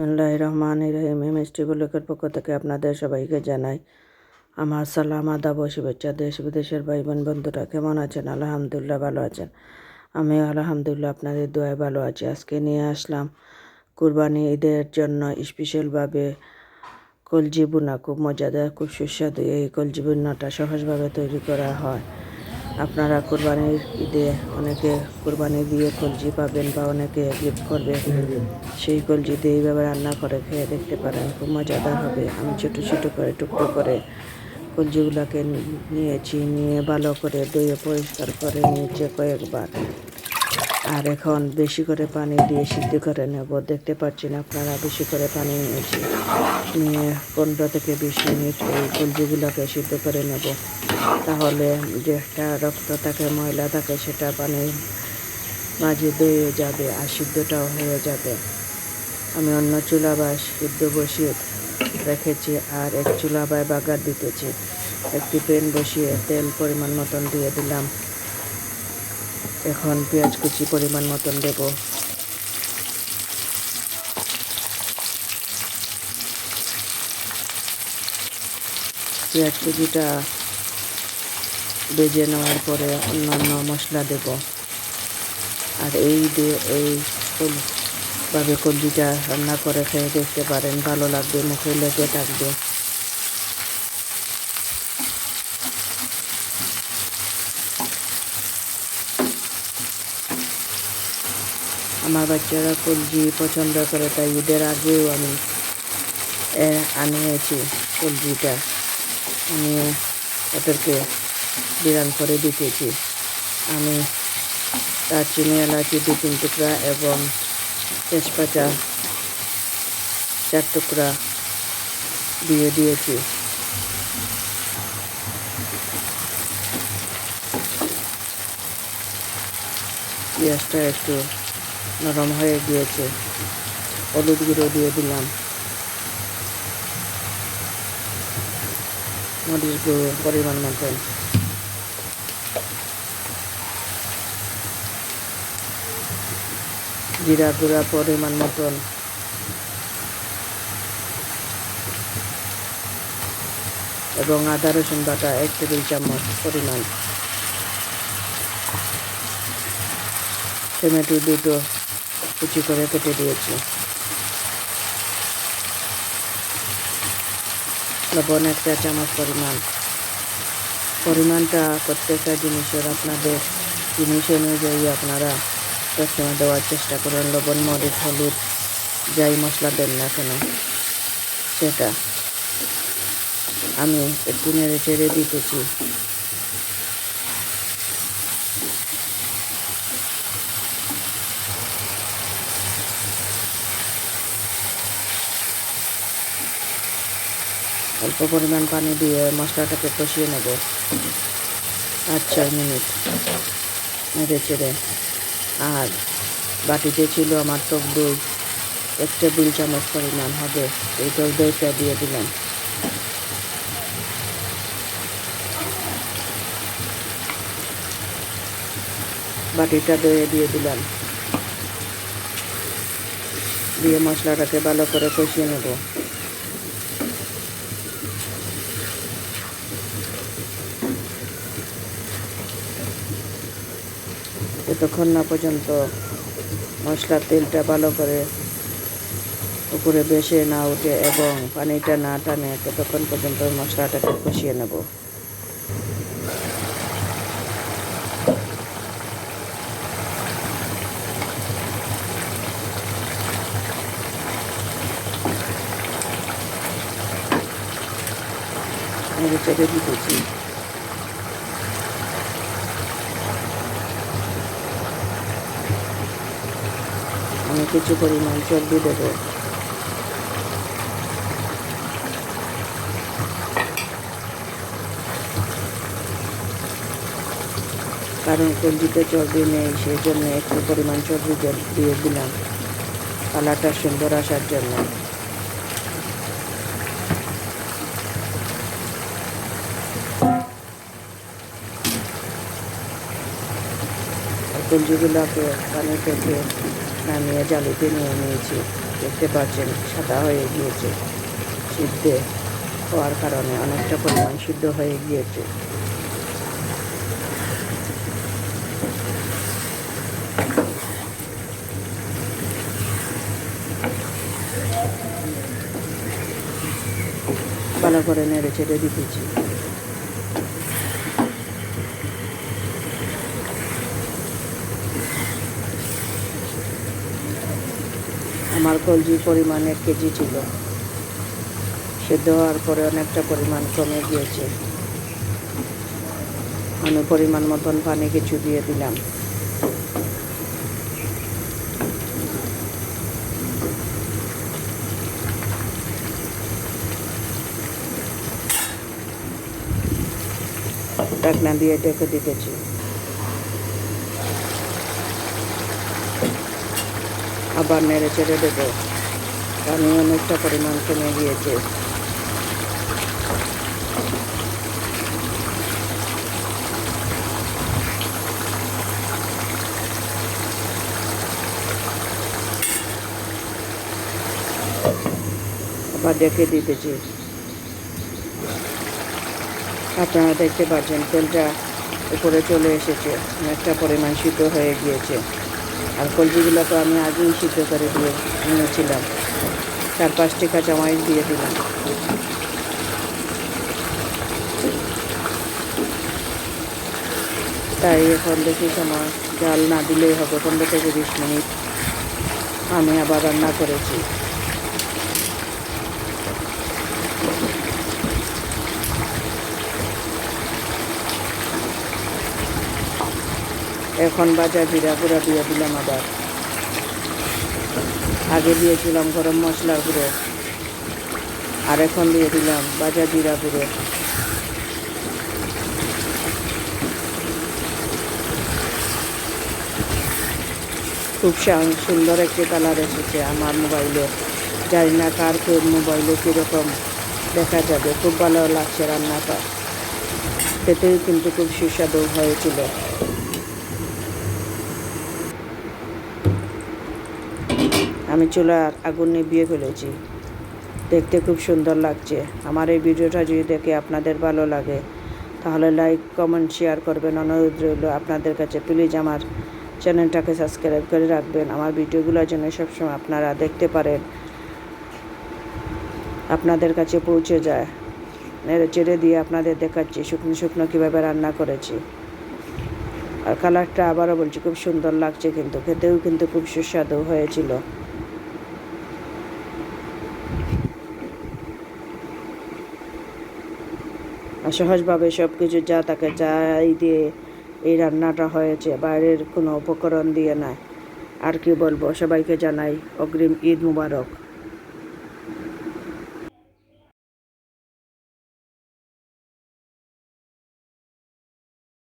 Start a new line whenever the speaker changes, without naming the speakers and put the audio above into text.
বিসমুল্লাহ রহমান রহিম। এম এস টি ব্লকের পক্ষ থেকে আপনাদের সবাইকে জানাই আমার সালাম, আদাব শুভেচ্ছা। দেশ বিদেশের ভাই বোন বন্ধুরা, কেমন আছেন? আলহামদুলিল্লাহ ভালো আছেন। আমি আলহামদুলিল্লাহ আপনাদের দোয়ায় ভালো আছি। আজকে নিয়ে আসলাম কুরবানি ঈদের জন্য স্পেশালভাবে কলজি বুনা খুব মজাদার, খুব সুস্বাদু। এই কলজি বুনাটা সহজভাবে তৈরি করা হয়। আপনারা কোরবানির ঈদে অনেকে কোরবানি দিয়ে কলজি পাবেন বা অনেকে গিফট করবে। সেই কলজি দিয়ে এইভাবে রান্না করে খেয়ে দেখতে পারেন, খুব মজাদার হবে। আমি ছোটো ছোটো করে টুকটো করে কলজিগুলোকে নিয়েছি, নিয়ে ভালো করে দইয়ে পরিষ্কার করে নিয়েছে কয়েকবার। আর এখন বেশি করে পানি দিয়ে সিদ্ধ করে নেব। দেখতে পাচ্ছেন আপনারা বেশি করে পানি নিয়েছি। নিয়ে পনেরো থেকে বিশ মিনিট এই কলজিগুলোকে সিদ্ধ করে নেব। তাহলে যে একটা রক্ত থাকে, ময়লা থাকে, সেটা পানি মাঝে দয়ে যাবে আর সিদ্ধটাও হয়ে যাবে। আমি অন্য চুলা বা সিদ্ধ বসিয়ে রেখেছি আর এক চুলা বায় বাগার দিতেছি। একটি প্যান বসিয়ে তেল পরিমাণ মতন দিয়ে দিলাম। এখন পেঁয়াজ কুচি পরিমাণ মতন দেব। পেঁয়াজ কুচিটা ভেজে নেওয়ার পরে অন্যান্য মশলা দেব। আর এই এই ভাবে কলজিটা রান্না করে খেয়ে দেখতে পারেন, ভালো লাগবে, মুখে লেগে থাকবে। আমার বাচ্চারা কলজি পছন্দ করে, তাই ঈদের আগেও আমি আনিয়েছি কলজিটা। আমি ওদেরকে বিরান করে দিতেছি। আমি দারচিনি এলাচি দু তিন টুকরা এবং তেজপাতা চার টুকরা দিয়ে দিয়েছি। পেঁয়াজটা একটু নরম হয়ে গিয়েছে। হলুদ গুঁড়ো দিয়ে দিলাম। মরিচ গুঁড়ো পরিমাণ মতন। জিরা গুঁড়া পরিমাণ মতন। এবং আদা রসুন বাটা এক টেবিল চামচ পরিমাণ। টমেটো দুটো কুচি করে কেটে দিয়েছি। লবণ একটা চামচ পরিমাণ। পরিমাণটা প্রত্যেকটা জিনিসের আপনাদের জিনিস অনুযায়ী আপনারা সবসময় দেওয়ার চেষ্টা করেন। লবণ, মরিচ, হলুদ, যাই মশলা দেন না কেন, সেটা আমি একটু নেড়ে চেড়ে দিতেছি। অল্প পরিমাণ পানি দিয়ে মশলাটাকে কষিয়ে নেব। পাঁচ, ছয় মিনিট। নেড়ে চেড়ে আর বাটিতে ছিল আমার টক দই। এক টেবিল চামচ পরিমাণ হবে। এই টক দইটা দিয়ে দিলাম। বাটিটা দইয়ে দিয়ে দিলাম। দিয়ে মশলাটাকে ভালো করে কষিয়ে নেব। যতক্ষণ না পর্যন্ত মশলার তেলটা ভালো করে উপরে বেশে না উঠে এবং পানিটা না টানে, ততক্ষণ পর্যন্ত মশলাটাকে কষিয়ে নেব। আমি দিতেছি আমি কিছু পরিমাণ চর্বি দেবো। কারণ কলজিতে চর্বি নেই সেই জন্য একটু পরিমাণ চর্বি দিয়ে দিলাম। কালারটা সুন্দর আসার জন্য। কলজিগুলোকে পানি থেকে নামিয়ে জালিতে নিয়ে নিয়েছি। দেখতে পাচ্ছেন, সাদা হয়ে গিয়েছে। সিদ্ধে হওয়ার কারণে অনেকটা পরিমাণ সিদ্ধ হয়ে গিয়েছে। ভালো করে নেড়ে ছেড়ে দিতেছি। আমার কলজির পরিমাণ এক কেজি ছিল। সেদ্ধ হওয়ার পরে অনেকটা পরিমাণ কমে গিয়েছে। আমি পরিমাণ মতন পানি কিছু দিয়ে দিলাম। ঢাকনা দিয়ে ডেকে দিতেছি। আবার নেড়ে চেড়ে দেবো। পানি অনেকটা পরিমাণ কমে গিয়েছে। আবার ডেকে দিতেছি। আপনারা দেখতে পাচ্ছেন, তেলটা উপরে চলে এসেছে। অনেকটা পরিমাণ সিদ্ধ হয়ে গিয়েছে। আর কলজিগুলো তো আমি আগেই সিদ্ধ করে দিয়ে নিয়েছিলাম। চার পাঁচটি কাঁচামরিচ দিয়ে দিলাম। তাই এখন দেখি সময় জাল না দিলেই হবে, পনেরো থেকে বিশ মিনিট আমি আবার রান্না করেছি। এখন বাজার জিরা গুঁড়া দিয়ে দিলাম আবার। আগে দিয়েছিলাম গরম মশলার গুঁড়ো। আর এখন দিয়ে দিলাম বাজার জিরা গুঁড়ো। খুব সুন্দর একটি কালার এসেছে আমার মোবাইলে। জানি না কার কোন মোবাইলে কীরকম দেখা যাবে। খুব ভালো লাগছে রান্নাটা। খেতেও কিন্তু খুব সুস্বাদু হয়েছিল। আমি চুলার আগুন নিভিয়ে ফেলেছি। দেখতে খুব সুন্দর লাগছে। আমার এই ভিডিওটা যদি দেখে আপনাদের ভালো লাগে, তাহলে লাইক কমেন্ট শেয়ার করবেন। অনুরোধ রইল আপনাদের কাছে। প্লিজ আমার চ্যানেলটাকে সাবস্ক্রাইব করে রাখবেন। আমার ভিডিওগুলো যেন সবসময় আপনারা দেখতে পারেন। আপনাদের কাছে পৌঁছে যায়। নেড়ে চেড়ে দিয়ে আপনাদের দেখাচ্ছি শুকনো শুকনো কীভাবে রান্না করেছি। আর কালারটা আবারও বলছি, খুব সুন্দর লাগছে কিন্তু। খেতেও কিন্তু খুব সুস্বাদু হয়েছিল। সহজভাবে সব কিছু যা তাকে চাই দিয়ে এই রান্নাটা হয়েছে, বাইরের কোনো উপকরণ দিয়ে নয়। আর কি বলব, সবাইকে জানাই অগ্রিম ঈদ মুবারক।